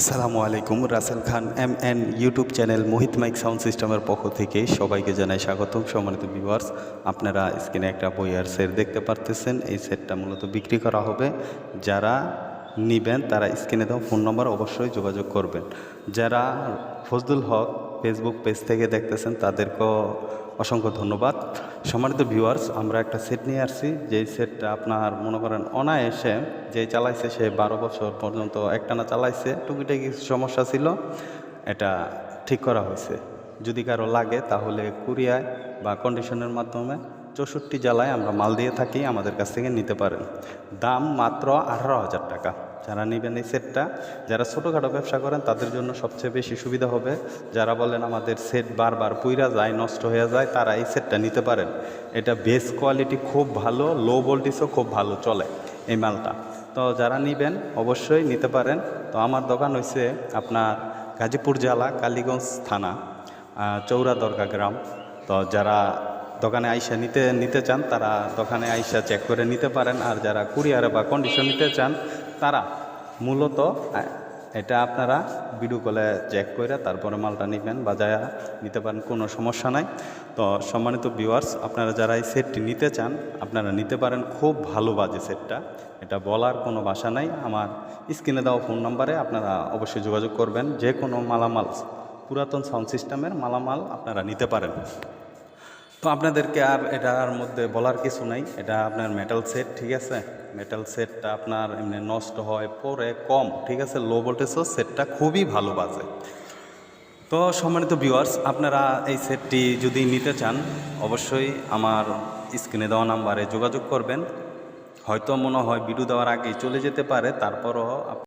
আসসালামু আলাইকুম, Rasel Khan M N YouTube channel Mohit mic sound সিস্টেমের পক্ষ থেকে সবাইকে জানাই স্বাগতম। সম্মানিত ভিউয়ার্স, আপনারা স্ক্রিনে একটা বইয়ার সেট দেখতে পারতেছেন। এই সেটটা মূলত বিক্রি করা হবে। যারা নিবেন, তারা স্ক্রিনে দেওয়া ফোন নম্বর অবশ্যই যোগাযোগ করবেন। যারা ফজলুল হক ফেসবুক পেজ থেকে দেখতেছেন, তাদেরকেও অসংখ্য ধন্যবাদ। সম্মানিত ভিউয়ার্স আমরা একটা সেট নিয়ে আসছি। যেই সেটটা আপনার মনে করেন অনায়াসে যে চালাইছে সে বারো বছর পর্যন্ত একটানা চালাইছে, টুকিটাকি কিছু সমস্যা ছিল, এটা ঠিক করা হয়েছে। যদি কারও লাগে, তাহলে কুরিয়ায় বা কন্ডিশনের মাধ্যমে চৌষট্টি জেলায় আমরা মাল দিয়ে থাকি, আমাদের কাছ থেকে নিতে পারেন। দাম মাত্র আঠারো হাজার টাকা। যারা নেবেন এই সেটটা, যারা ছোটোখাটো ব্যবসা করেন, তাদের জন্য সবচেয়ে বেশি সুবিধা হবে। যারা বলেন আমাদের সেট বারবার পুইরা যায়, নষ্ট হয়ে যায়, তারা এই সেটটা নিতে পারেন। এটা বেস কোয়ালিটি খুব ভালো লো ভোল্টেজও খুব ভালো চলে এই মালটা। তো যারা নেবেন, অবশ্যই নিতে পারেন। তো আমার দোকান হয়েছে আপনার গাজীপুর জেলা, কালীগঞ্জ থানা চৌরা দরগা গ্রাম। তো যারা দোকানে আইসা নিতে নিতে চান, তারা দোকানে আইসা চেক করে নিতে পারেন। আর যারা কুরিয়ারে বা কন্ডিশন নিতে চান তারা মূলত এটা আপনারা ভিডিও কলে চেক করে তারপরে মালটা নেবেন বা যা নিতে পারেন, কোনো সমস্যা নাই। তো সম্মানিত ভিউয়ার্স আপনারা যারা এই সেটটি নিতে চান, আপনারা নিতে পারেন খুব ভালো বাজে সেটটা এটা বলার কোনো ভাষা নাই। আমার স্ক্রিনে দেওয়া ফোন নাম্বারে আপনারা অবশ্যই যোগাযোগ করবেন। যে কোনো মালামাল, পুরাতন সাউন্ড সিস্টেমের মালামাল আপনারা নিতে পারেন। তো আপনাদেরকে আর এটার মধ্যে বলার কিছু নাই। এটা আপনার মেটাল সেট ঠিক আছে? মেটাল সেটটা আপনার এমনি নষ্ট হয়, পরে কম, ঠিক আছে? লো ভোল্টেজও সেটটা খুবই ভালো বাজে। তো সম্মানিত ভিউয়ার্স আপনারা এই সেটটি যদি নিতে চান, অবশ্যই আমার স্ক্রিনে দেওয়া নাম্বারে যোগাযোগ করবেন। হয়তো মনে হয় ভিডিও দেওয়ার আগে চলে যেতে পারে, তারপরও